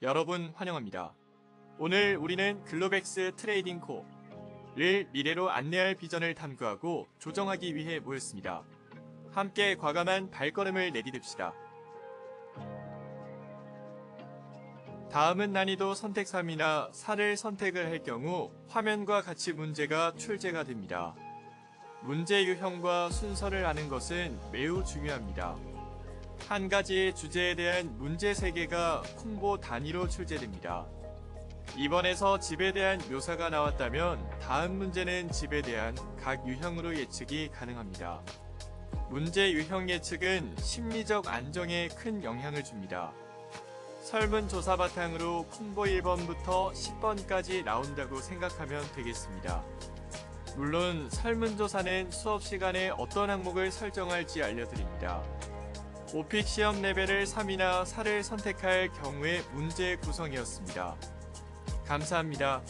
여러분 환영합니다. 오늘 우리는 글로백스 트레이딩 코를 미래로 안내할 비전을 탐구하고 조정하기 위해 모였습니다. 함께 과감한 발걸음을 내디딥시다. 다음은 난이도 선택 3이나 4를 선택을 할 경우 화면과 같이 문제가 출제가 됩니다. 문제 유형과 순서를 아는 것은 매우 중요합니다. 한 가지의 주제에 대한 문제 3개가 콤보 단위로 출제됩니다. 이번에서 집에 대한 묘사가 나왔다면 다음 문제는 집에 대한 각 유형으로 예측이 가능합니다. 문제 유형 예측은 심리적 안정에 큰 영향을 줍니다. 설문조사 바탕으로 콤보 1번부터 10번까지 나온다고 생각하면 되겠습니다. 물론 설문조사는 수업 시간에 어떤 항목을 설정할지 알려드립니다. 오픽 시험 레벨을 3이나 4를 선택할 경우의 문제 구성이었습니다. 감사합니다.